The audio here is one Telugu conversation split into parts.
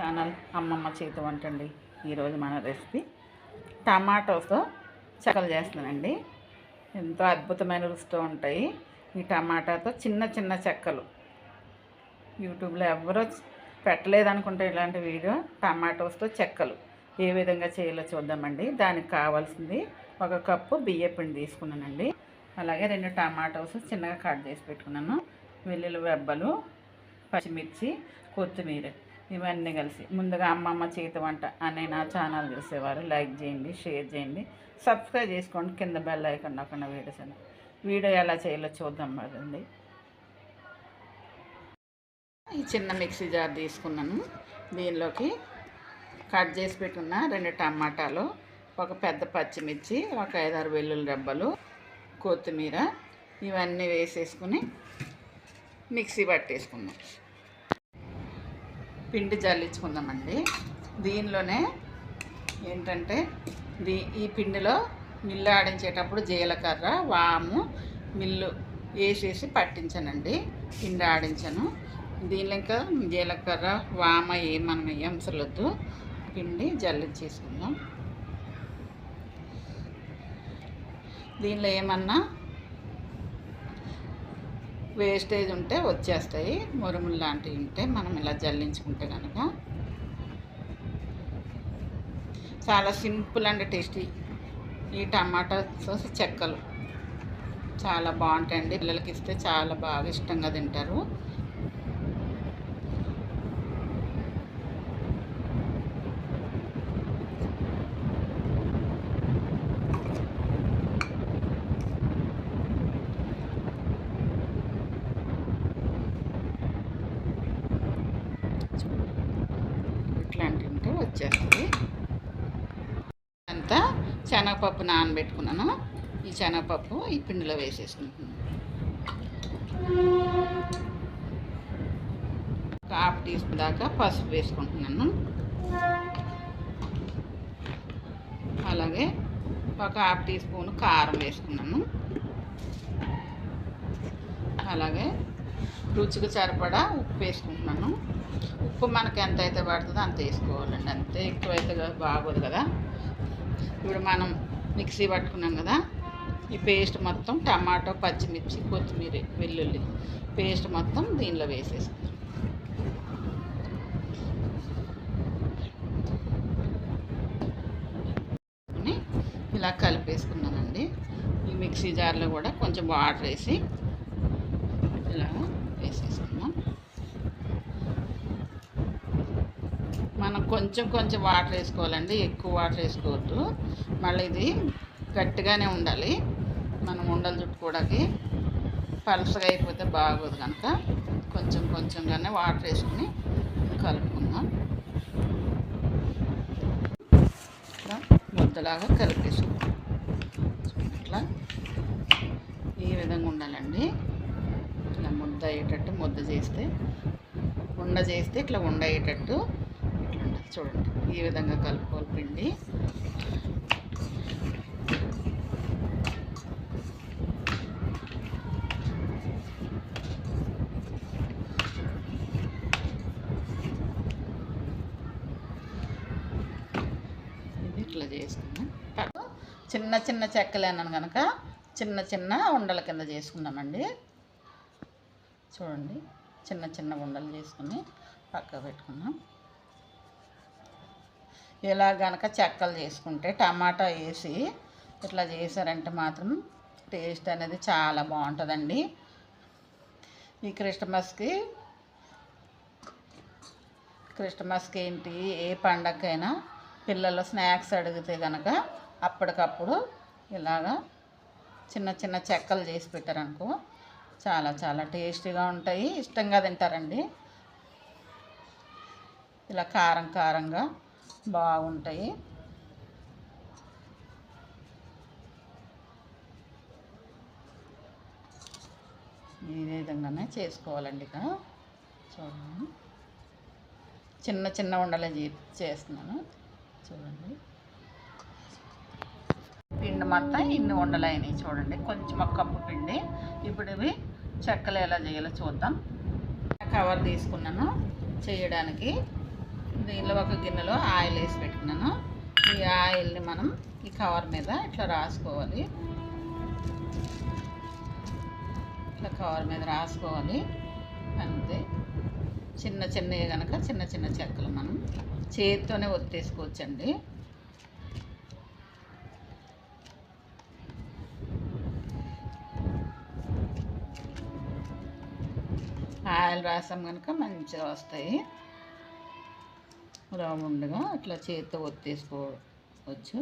ఛానల్ అమ్మమ్మ చేతి వంట అండి ఈరోజు మన రెసిపీ టమాటోస్తో చకలు చేస్తానండి. ఎంతో అద్భుతమైన రుచితో ఉంటాయి ఈ టమాటాతో చిన్న చిన్న చెక్కలు. యూట్యూబ్లో ఎవరో పెట్టలేదనుకుంటే ఇలాంటి వీడియో టమాటోస్తో చెక్కలు. ఏ విధంగా చేయాలో చూద్దామండి. దానికి కావాల్సింది ఒక కప్పు బియ్యపిండి తీసుకున్నానండి. అలాగే రెండు టమాటోస్ చిన్నగా కట్ చేసి పెట్టుకున్నాను. వెల్లుల్లి వెబ్బలు పచ్చిమిర్చి కొత్తిమీర. ఇవన్నీ కలిసి. ముందుగా అమ్మమ్మ చేతి వంట అనే నా ఛానల్ చూసేవారు. లైక్ చేయండి షేర్ చేయండి. సబ్స్క్రైబ్ చేసుకోండి. కింద బెల్ ఐకన్ నొక్కకుండా వీడియోస్ వీడియో ఎలా చేయాలో చూద్దాం పదండి. ఈ చిన్న మిక్సీ జార్ తీసుకున్నాను. దీనిలోకి కట్ చేసి పెట్టుకున్న రెండు టమాటాలు ఒక పెద్ద పచ్చిమిర్చి ఒక ఐదారు వెల్లుల్లి రెబ్బలు కొత్తిమీర ఇవన్నీ వేసేసుకుని మిక్సీ పట్టేసుకున్నాను పిండి జల్లించుకుందామండి. దీనిలోనే ఏంటంటే దీ ఈ పిండిలో మిల్లు ఆడించేటప్పుడు జీలకర్ర వాము మిల్లు వేసేసి పట్టించానండి. పిండి ఆడించాను. దీనిలో ఇంకా జీలకర్ర వామ ఏమన్నా ఎంసలొద్దు పిండి జల్లించేసుకుందాం. దీనిలో ఏమన్నా వేస్టేజ్ ఉంటే వచ్చేస్తాయి. మురుములు లాంటివి ఉంటే మనం ఇలా జల్లించుకుంటే కనుక చాలా సింపుల్ అండ్ టేస్టీ ఈ టమాటా సాస్ చెక్కలు. చాలా బాగుంటాయండి. పిల్లలకి ఇస్తే చాలా బాగా ఇష్టంగా తింటారు ఇట్లాంటివి ఉంటే వచ్చేస్తుంది. అంతా శనగపప్పు నానబెట్టుకున్నాను. ఈ శనగపప్పు ఈ పిండిలో వేసేసుకుంటున్నాను. ఒక హాఫ్ టీ స్పూన్ దాకా పసుపు వేసుకుంటున్నాను. అలాగే ఒక హాఫ్ టీ స్పూన్ కారం వేసుకున్నాను. అలాగే రుచికి సరిపడా ఉప్పు వేసుకుంటున్నాను. ఉప్పు మనకి ఎంత అయితే పడుతుందో అంత వేసుకోవాలండి. అంతే ఎక్కువ అయితే బాగోదు కదా. ఇప్పుడు మనం మిక్సీ పట్టుకున్నాం కదా. ఈ పేస్ట్ మొత్తం టమాటో పచ్చిమిర్చి కొత్తిమీర వెల్లుల్లి పేస్ట్ మొత్తం దీనిలో వేసేసుకుందాం. ఇలా కలిపేసుకున్నానండి. ఈ మిక్సీ జార్లో కూడా కొంచెం వాటర్ వేసి ఇలా వేసేసుకుందాం మనం కొంచెం కొంచెం వాటర్ వేసుకోవాలండి. ఎక్కువ వాటర్ వేసుకోవద్దు. మళ్ళీ ఇది గట్టిగానే ఉండాలి. మనం ఉండలు చుట్టుకోవడానికి పలసగా అయిపోతే బాగోదు కనుక కొంచెం కొంచెంగానే వాటర్ వేసుకుని కలుపుకుందాం. ఇట్లా ముద్దలాగా కలిపేసుకుందాం. ఇట్లా ఈ విధంగా ఉండాలండి. ఇట్లా ముద్ద అయ్యేటట్టు ముద్ద చేస్తే ఉండ చేస్తే ఇట్లా ఉండ అయ్యేటట్టు చూడండి ఈ విధంగా కలుపుకోవాలి పిండి. ఇది ఇట్లా చేసుకున్నాం చిన్న చిన్న చెక్కలేనాను కనుక చిన్న చిన్న ఉండల కింద చేసుకున్నామండి చూడండి చిన్న చిన్న ఉండలు చేసుకుని పక్క పెట్టుకున్నాం ఇలా గనక చెక్కలు చేసుకుంటే టమాటా వేసి ఇట్లా చేశారంటే మాత్రం టేస్ట్ అనేది చాలా బాగుంటుందండి. ఈ క్రిస్టమస్కి క్రిస్టమస్కి ఏంటి ఏ పండగకైనా పిల్లలు స్నాక్స్ అడిగితే కనుక అప్పటికప్పుడు ఇలాగా చిన్న చిన్న చెక్కలు చేసి పెట్టారనుకో చాలా చాలా టేస్టీగా ఉంటాయి. ఇష్టంగా తింటారండి. ఇలా కారం కారంగా బాగుంటాయి. ఈ విధంగానే చేసుకోవాలండి ఇక. చూడండి. చిన్న చిన్న ఉండలే చేస్తున్నాను. చూడండి. పిండి మొత్తం ఇన్ని ఉండలు అయినాయి చూడండి. కొంచెం ఒక కప్పు పిండి. ఇప్పుడు ఇవి చెక్కలు ఎలా చేయాలో చూద్దాం. కవర్ తీసుకున్నాను చేయడానికి. దీనిలో ఒక గిన్నెలో ఆయిల్ వేసి పెట్టుకున్నాను. ఈ ఆయిల్ని మనం ఈ కవర్ మీద ఇట్లా రాసుకోవాలి. ఇట్లా కవర్ మీద రాసుకోవాలి. అంతే. చిన్న చిన్నవి కనుక చిన్న చిన్న చెక్కలు మనం చేతితోనే ఒత్తేసుకోవచ్చండి. ఆయిల్ రాసాం కనుక మంచిగా వస్తాయి. రౌండ్గా ఇట్లా చేతితో ఒత్తేసుకోవచ్చు.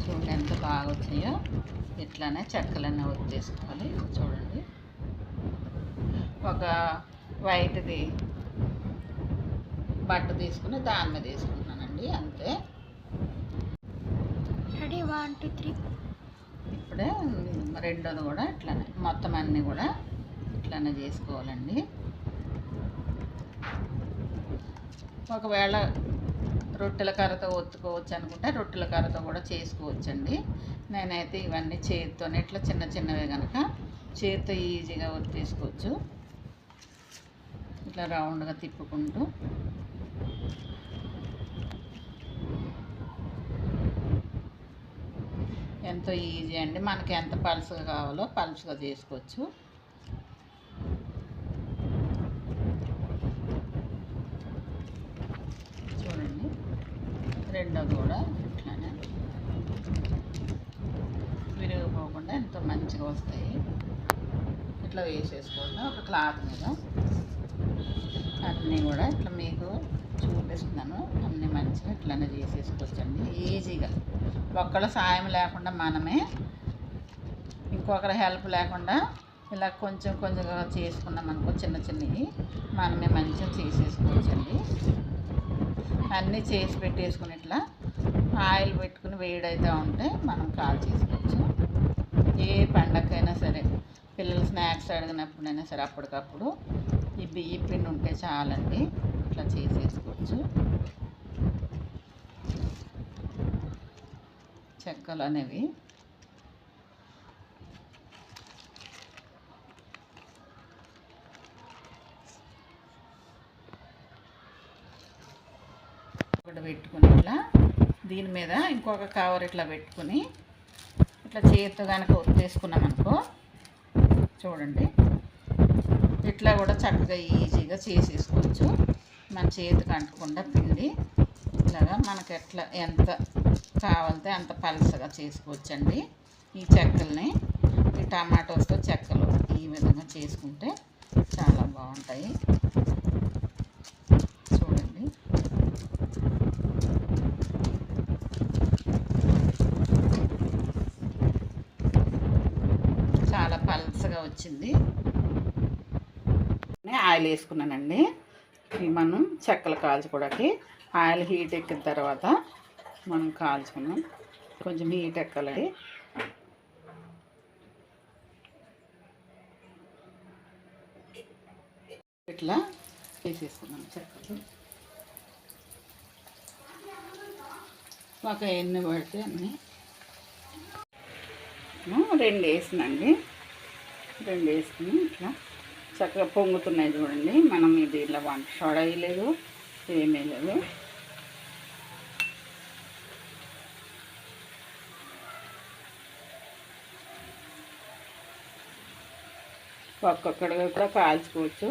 చూడండి ఎంత బాగా వచ్చాయో ఇట్లానే చెక్కలన్నీ వచ్చేసుకోవాలి చూడండి. ఒక వైట్ది బట్ట తీసుకుని దాని మీద అంతే. Ready one two three. ఇప్పుడే రెండోది కూడా ఇట్లానే మొత్తం అన్నీ కూడా ఇట్లానే చేసుకోవాలండి. ఒకవేళ రొట్టెల కర్రతో ఒత్తుకోవచ్చు అనుకుంటే రొట్టెల కర్రతో కూడా చేసుకోవచ్చండి. నేనైతే ఇవన్నీ చేతితోనే ఇట్లా చిన్న చిన్నవే కనుక చేతితో ఈజీగా ఒత్తేసుకోవచ్చు. ఇట్లా రౌండ్గా తిప్పుకుంటూ. ఎంతో ఈజీ అండి. మనకి ఎంత పలుసుగా కావాలో పలుసుగా చేసుకోవచ్చు. చూడండి. రెండో కూడా ఇట్లానే. విరిగిపోకుండా ఎంతో మంచిగా వస్తాయి. ఇట్లా వేసేసుకోండి. ఒక క్లాత్ మీద. అన్నీ కూడా ఇట్లా మీకు చూపిస్తున్నాను. అన్నీ మంచిగా ఇట్లానే చేసేసుకోవచ్చండి. ఈజీగా. ఒక్కళ్ళ సాయం లేకుండా మనమే ఇంకొకరి హెల్ప్ లేకుండా ఇలా కొంచెం కొంచెంగా చేసుకున్నాం అనుకో చిన్న చిన్నవి మనమే మంచిగా చేసేసుకోవచ్చండి. అన్నీ చేసి పెట్టేసుకుని ఇట్లా ఆయిల్ పెట్టుకుని వేడైతే ఉంటే మనం కాల్ చేసుకోవచ్చు. ఏ పండగకైనా సరే పిల్లలు స్నాక్స్ అడిగినప్పుడైనా సరే అప్పటికప్పుడు ఈ బియ్య పిండి ఉంటే చాలండి. ఇట్లా చేసేసుకోవచ్చు. చెక్కలు అనేవి. ఒకటి పెట్టుకుని ఇట్లా దీని మీద ఇంకొక కవర్ ఇట్లా పెట్టుకుని ఇట్లా చేతితో కనుక ఒత్తేసుకున్నాం అనుకో చూడండి. ఇట్లా కూడా చక్కగా ఈజీగా చేసేసుకోవచ్చు. మన చేతికి అంటకుండా పిండి. ఇలాగా మనకి ఎట్లా ఎంత కావాలితే అంత పలసగా చేసుకోవచ్చండి ఈ చెక్కల్ని. ఈ టమాటోస్తో చెక్కలు ఈ విధంగా చేసుకుంటే చాలా బాగుంటాయి. చూడండి. చాలా పలసగా వచ్చింది. ఆయిల్ వేసుకున్నానండి. ఇవి మనం చెక్కలు కాల్చుకోవడానికి. ఆయిల్ హీట్ ఎక్కిన తర్వాత మనం కాల్చుకున్నాం కొంచెం హీట్ ఎక్కాలండి. ఇట్లా వేసేసుకున్నాం చెక్కలు. ఒక ఎన్ని పడితే అన్నీ. రెండు వేసినండి. రెండు వేసుకుని ఇట్లా చక్కగా పొంగుతున్నాయి చూడండి. మనం ఇది ఇలా వంట సోడా వేయలేదు ఏమీ లేదు ఒక్కొక్కడిగా కూడా కాల్చుకోవచ్చు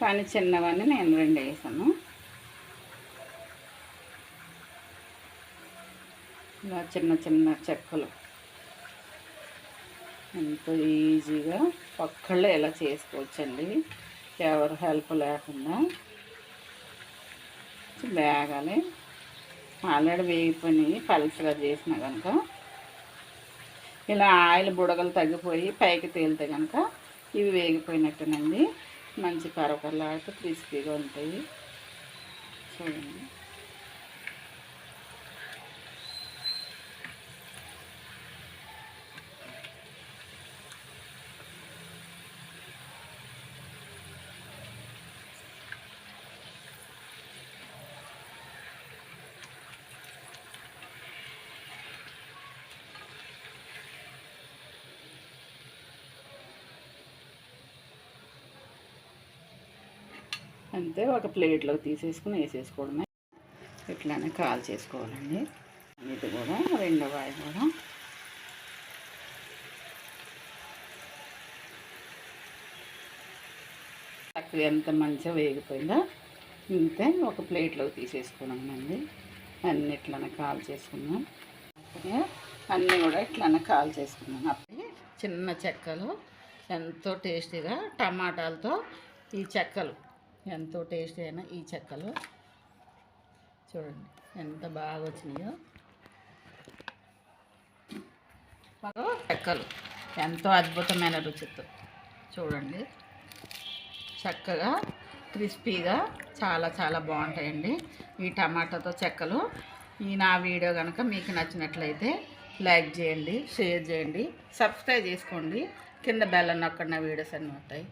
కానీ చిన్నవన్నీ నేను రెండు వేసాను. ఇలా చిన్న చిన్న చెక్కలు. ఎంతో ఈజీగా ఒక్కళ్ళే ఎలా చేసుకోవచ్చండి. ఎవరు హెల్ప్ లేకుండా. వేగాలి. ఆల్రెడీ వేగిపోయి పలుసుగా చేసిన కనుక ఇలా ఆయిల్ బుడగలు తగ్గిపోయి పైకి తేలితే కనుక ఇవి వేగిపోయినట్టునండి. మంచి కరకరలాడుతూ క్రిస్పీగా ఉంటాయి. చూడండి. అంతే ఒక ప్లేట్లోకి తీసేసుకుని వేసేసుకోవడమే. ఇట్లానే కాల్ చేసుకోవాలండి. ఇది కూడా రెండో వాయి కూడా. చక్కగా ఎంత మంచిగా వేగిపోయిందో ఇంతే ఒక ప్లేట్లోకి తీసేసుకున్నామండి అన్ని ఇట్లానే కాల్ చేసుకున్నాం. అన్నీ కూడా ఇట్లానే కాల్ చేసుకున్నాం. అప్పుడు చిన్న చెక్కలు ఎంతో టేస్టీగా టమాటాలతో ఈ చెక్కలు. ఎంతో టేస్టీ అయిన ఈ చెక్కలు. చూడండి ఎంత బాగా వచ్చినాయో. మాకు చెక్కలు. ఎంతో అద్భుతమైన రుచితో. చూడండి చక్కగా క్రిస్పీగా చాలా చాలా బాగుంటాయండి ఈ టమాటాతో చెక్కలు. ఈ నా వీడియో కనుక మీకు నచ్చినట్లయితే లైక్ చేయండి షేర్ చేయండి సబ్స్క్రైబ్ చేసుకోండి. కింద బెల్ అక్కడ నా వీడియోస్ అన్నీ ఉంటాయి